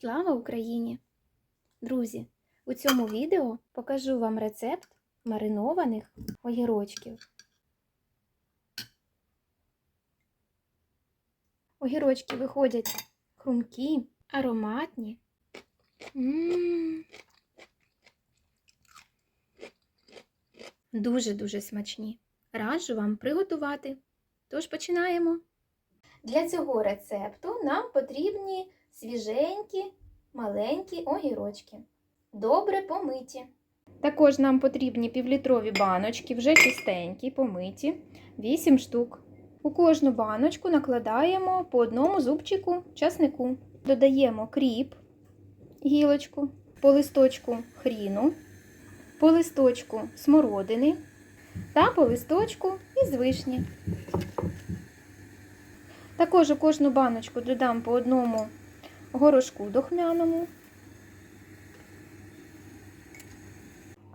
Слава Україні! Друзі, у цьому відео покажу вам рецепт маринованих огірочків. Огірочки виходять хрумкі, ароматні. Дуже-дуже смачні. Раджу вам приготувати. Тож починаємо. Для цього рецепту нам потрібні свіженькі, маленькі огірочки. Добре помиті. Також нам потрібні півлітрові баночки, вже чистенькі, помиті, 8 штук. У кожну баночку накладаємо по одному зубчику часнику. Додаємо кріп, гілочку, по листочку хріну, по листочку смородини та по листочку із вишні. Також у кожну баночку додам по одному горошку духмяному.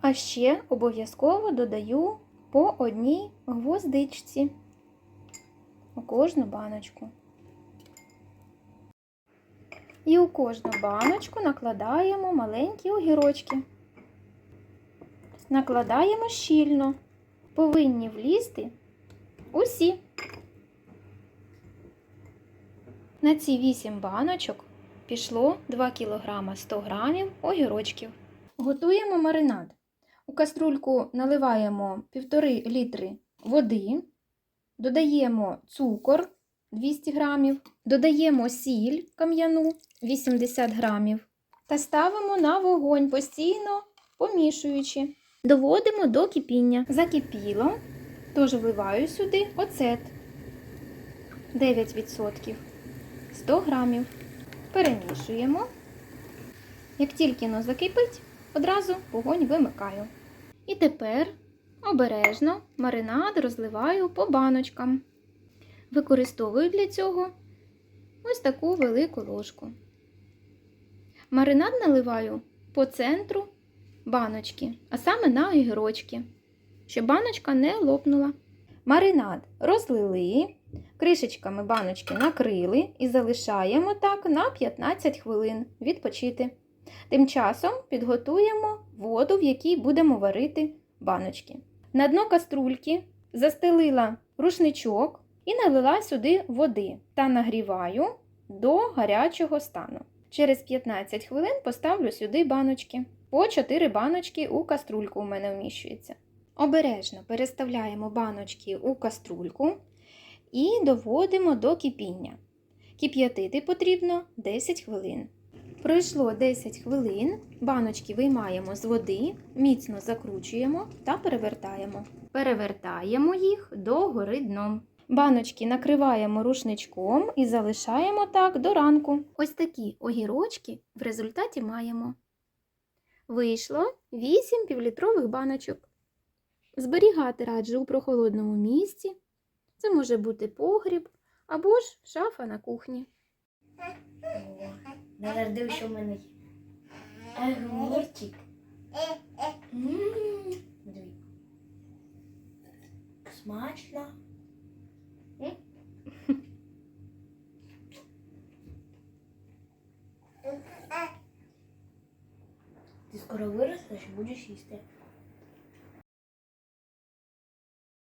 А ще обов'язково додаю по одній гвоздичці у кожну баночку. І у кожну баночку накладаємо маленькі огірочки. Накладаємо щільно. Повинні влізти усі. На ці 8 баночок пішло 2 кг 100 г огірочків. Готуємо маринад. У каструльку наливаємо 1,5 літри води, додаємо цукор 200 г, додаємо сіль кам'яну 80 г та ставимо на вогонь постійно помішуючи. Доводимо до кипіння. Закипіло, тож вливаю сюди оцет 9%. 100 грамів. Перемішуємо. Як тільки воно закипить, одразу вогонь вимикаю. І тепер обережно маринад розливаю по баночкам. Використовую для цього ось таку велику ложку. Маринад наливаю по центру баночки, а саме на огірочки, щоб баночка не лопнула. Маринад розлили. Кришечками баночки накрили і залишаємо так на 15 хвилин відпочити. Тим часом підготуємо воду, в якій будемо варити баночки. На дно каструльки застелила рушничок і налила сюди води та нагріваю до гарячого стану. Через 15 хвилин поставлю сюди баночки. По 4 баночки у каструльку у мене вміщується. Обережно переставляємо баночки у каструльку і доводимо до кипіння. Кип'ятити потрібно 10 хвилин. Пройшло 10 хвилин, баночки виймаємо з води, міцно закручуємо та перевертаємо. Перевертаємо їх до гори дном. Баночки накриваємо рушничком і залишаємо так до ранку. Ось такі огірочки в результаті маємо. Вийшло 8 півлітрових баночок. Зберігати раджу у прохолодному місці. Це може бути погріб або ж шафа на кухні. Народив, що в мене є. Огурчик. Смачно. Ти скоро виростеш і будеш їсти.